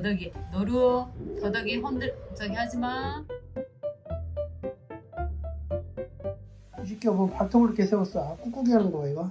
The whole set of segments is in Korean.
더덕이 노루 더덕이 흔들 저기 하지마 이 새끼가 뭐 발톱을 이렇게 세웠어. 아, 꾹꾹이 하는 거야 이거.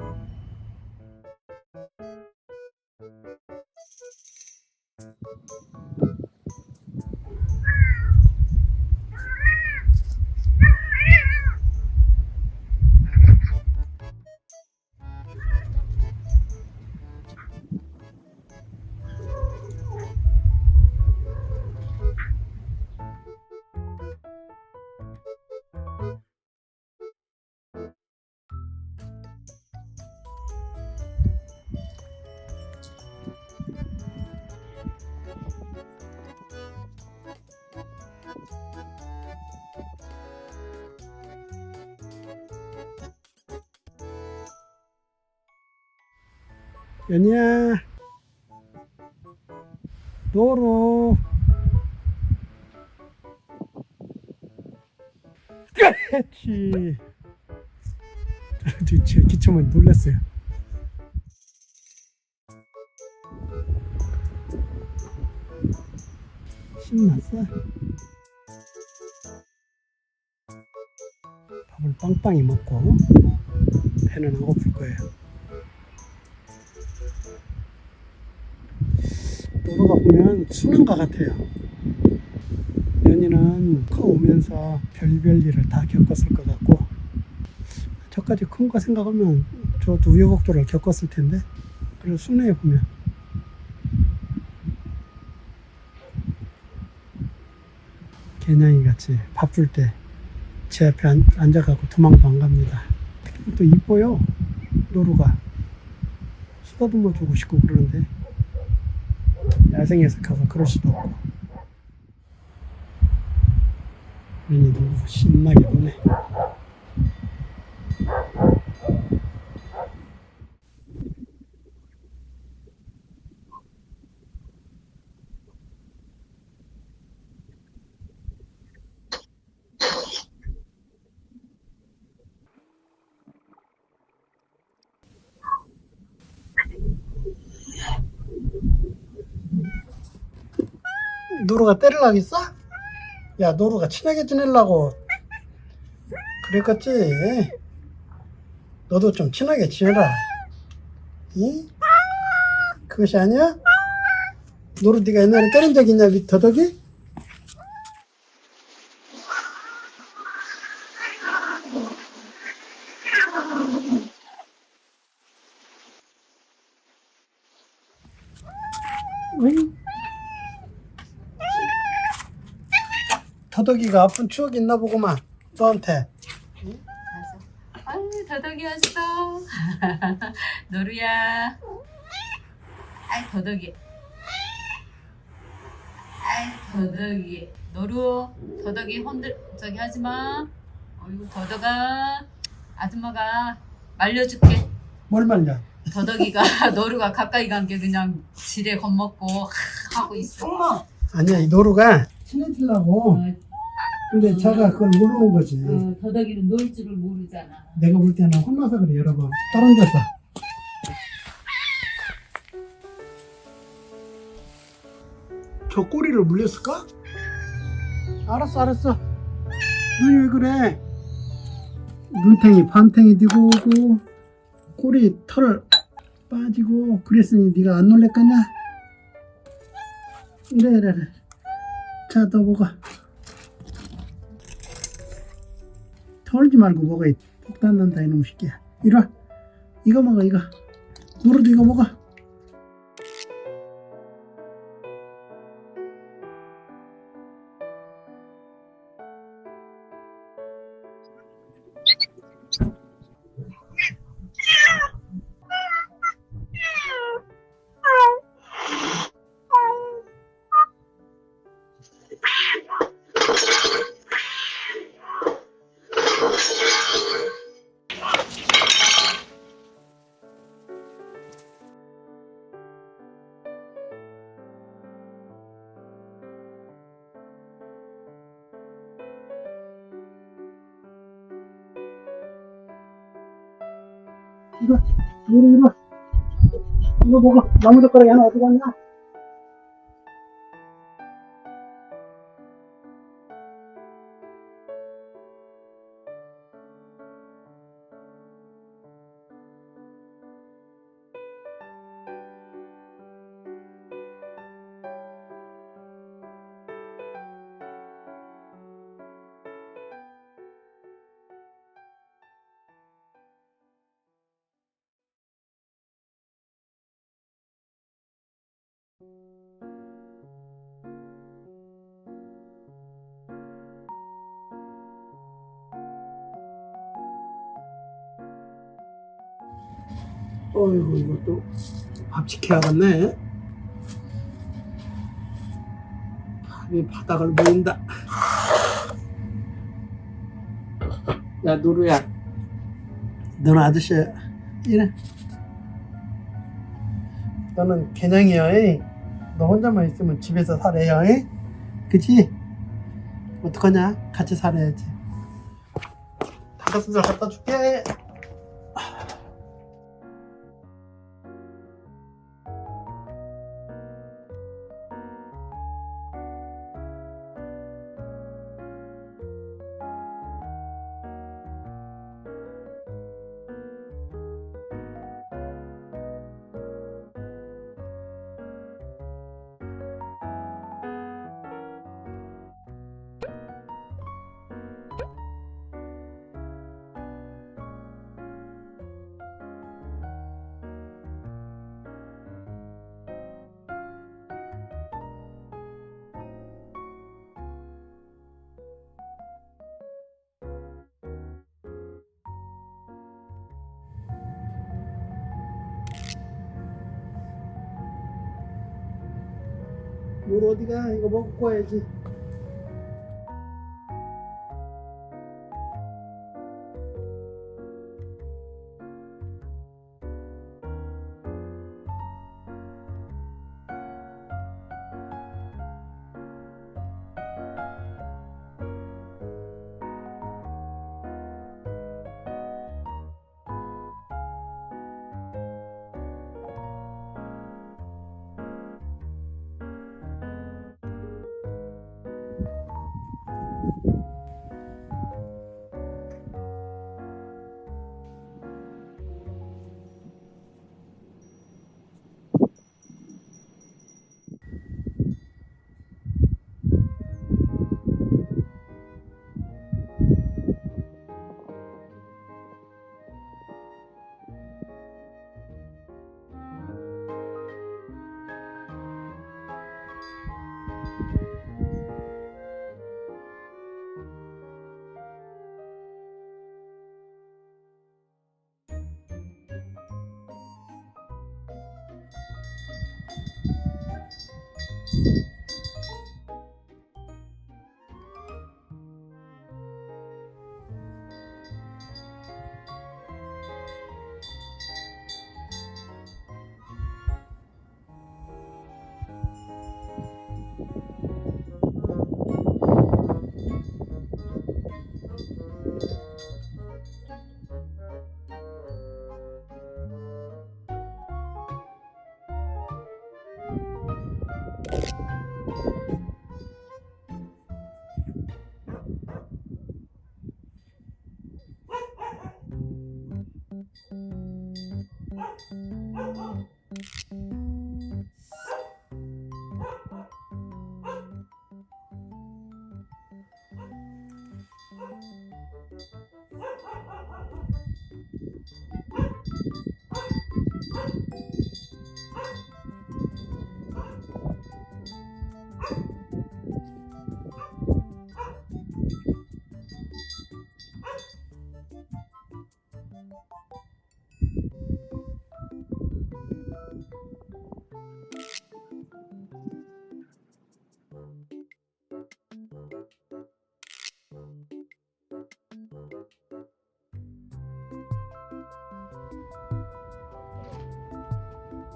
연 연희야. 도로. 그렇지. 제 기침은 놀랐어요. 신났어? 밥을 빵빵히 먹고 배는 안 고플 거예요. 노루가 보면 순한가 같아요. 연희는 커 오면서 별별 일을 다 겪었을 것 같고 저까지 큰 거 생각하면 저도 우여곡절을 겪었을 텐데 그래서 순해요 보면. 개냥이 같이 바쁠 때 제 앞에 앉, 앉아가고 도망도 안 갑니다. 또 이뻐요 노루가. 수다듬어 주고 싶고 그러는데 야생에서 가서 그럴 수도 없고. 너무 신나게 노네 노루가 때리려겠어? 야 노루가 친하게 지내려고 그랬겠지 너도 좀 친하게 지내라 응? 그것이 아니야? 노루 네가 옛날에 때린 적 있냐 이 더덕이? 응? 더덕이가 아픈 추억 있나 보구만 너한테. 아유, 더덕이 왔어. 노루야. 아이, 더덕이. 아이, 더덕이. 노루, 더덕이 혼들, 저기 하지 마. 어이구, 더덕아. 아줌마가 말려줄게. 뭘 말려 더덕이가, 노루가 가까이 간 게 그냥 지레 겁먹고 하고 있어. 엄마, 아니야 이 노루가 친해지려고 근데 자가 그걸 모르는 거지. 어, 더덕이는 놀 줄을 모르잖아. 내가 볼 때는 혼나서 그래 여러 번 떨어져서. 저 꼬리를 물렸을까? 알았어 알았어. 눈이 왜 그래? 눈탱이 반탱이 뛰고 오고 꼬리 털 빠지고 그랬으니 네가 안 놀랬겠냐? 이래 이래 이래. 자 너 먹어 털지 말고 먹어 이 폭탄 난다 이놈 새끼야. 이리 와. 이거 먹어 이거. 노루도 이거 먹어 이거 노루 이거 이거 먹어 나무젓가락이 하나 어디 갔냐 어이구 이것도 밥 지켜야겠네. 밥이 바닥을 보인다. 야 노루야. 너는 아저씨야 이래. 너는 개냥이야 이. 너 혼자만 있으면 집에서 살아요. 에? 그치? 어떡하냐? 같이 살아야지. 닭가슴살 갖다 줄게. 물 어디가? 이거 먹고 와야지.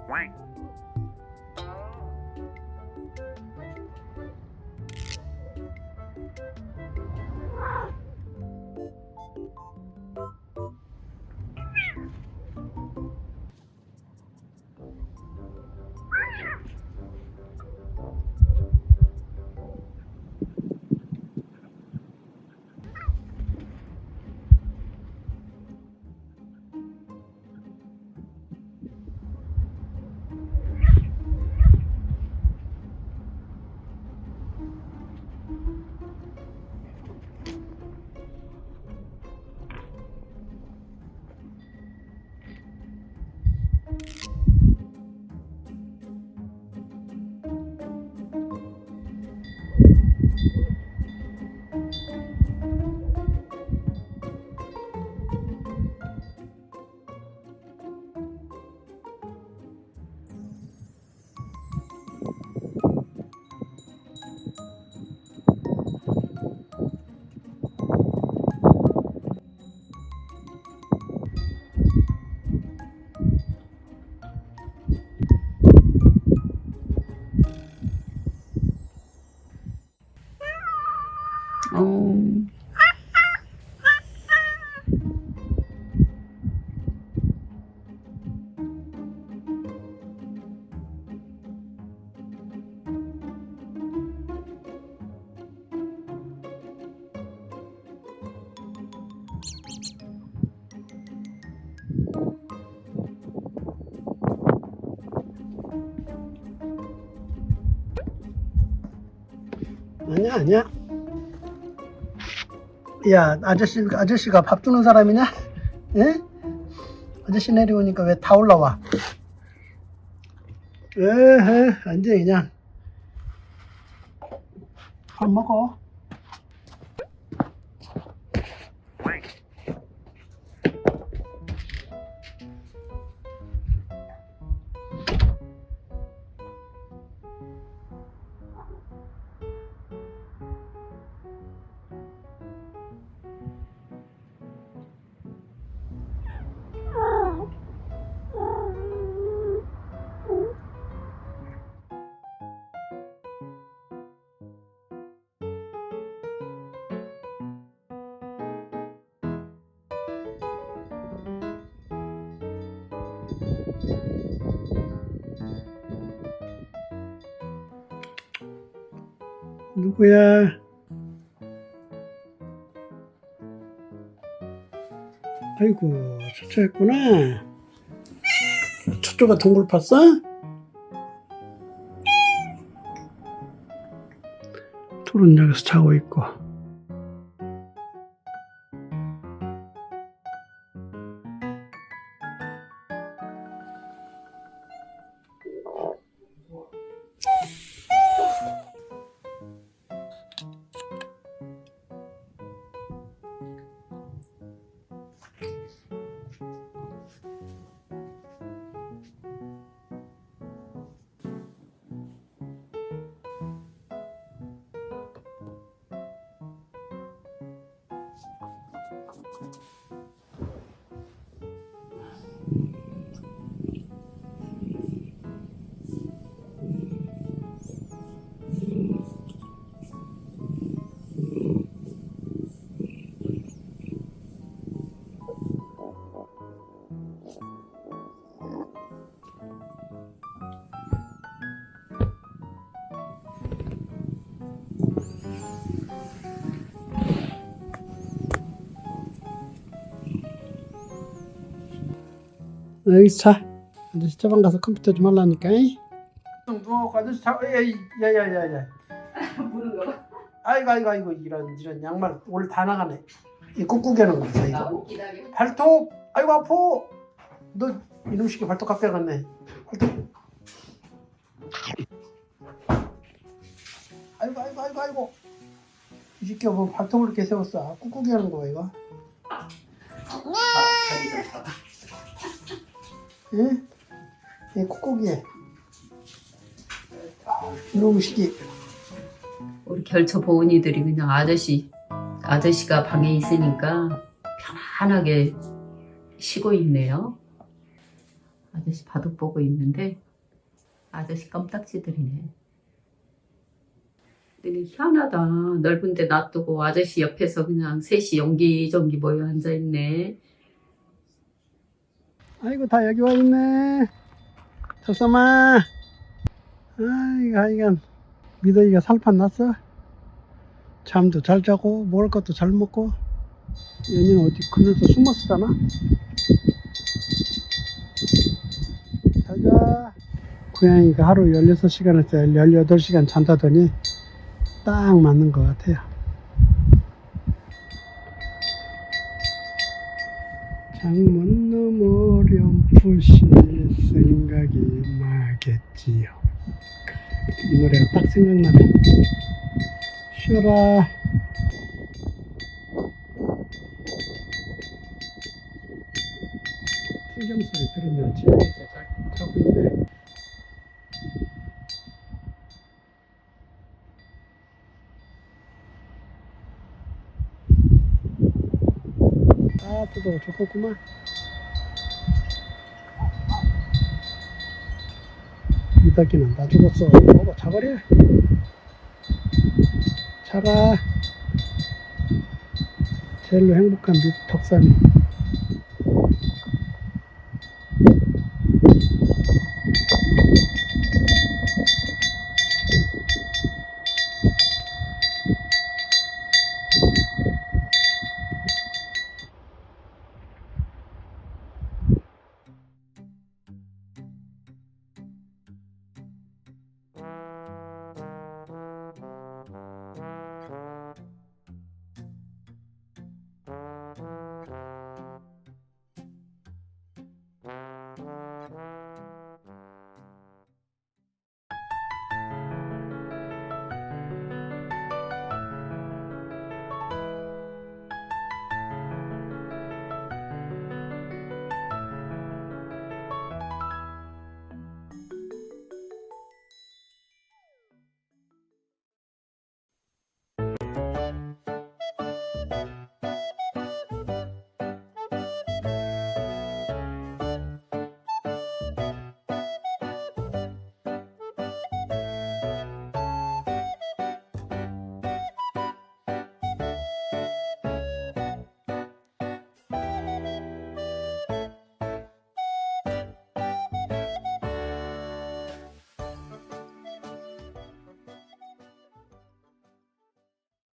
Quack. 아니야 아니야 야 아저씨 아저씨가 밥 주는 사람이냐? 예? 아저씨 내려오니까 왜 다 올라와? 에헤 완전 그냥 밥 먹어 누구야? 아이고 초초했구나 초초가 동굴 팠어? 둘은 여기서 자고 있고 여기 자 아저씨 저방 가서 컴퓨터 좀 하려니까 좀 누워갖고 아저씨 자 야야야야야. 모르는 거. 아이고 아이고 아이고 이런 이런 양말 오늘 다 나가네. 이 꾹꾹이는 거있 이거. 기다려. 발톱! 아이고 아파! 너 이놈 시키 발톱 깎여 갔네. 발톱. 아이고 아이고 아이고 아이고. 이 새끼가 뭐 발톱을 이렇게 세웠어. 아, 꾹꾹이 하는 거야 이거. 아, 예? 예 꾹꾹이에 아, 이놈 시키 우리 결처 보은이들이 그냥 아저씨 아저씨가 방에 있으니까 편안하게 쉬고 있네요. 아저씨 바둑 보고 있는데 아저씨 껌딱지들이네. 근데 희한하다. 넓은데 놔두고 아저씨 옆에서 그냥 셋이 연기전기 모여 앉아 있네. 아이고 다 여기 와 있네. 저sam아. 아이고 하여간 미더이가 살판 났어. 잠도 잘 자고 먹을 것도 잘 먹고. 얘는 어디 그늘도 숨어 쓰잖아. 잘자. 고양이가 하루 16시간에서 18시간 잔다더니 딱 맞는 것 같아요. 너머 어렴풋이 생각이 나겠지요. 이 노래가 딱 생각나네. 쉬어라. 풍경 소리 들으면 지금 자- 자고 있네. 아, 뜨거워. 좋겠구만. 미닫기는 다 죽었어. 먹어, 자버려. 자라. 제일로 행복한 미, 덕삼이.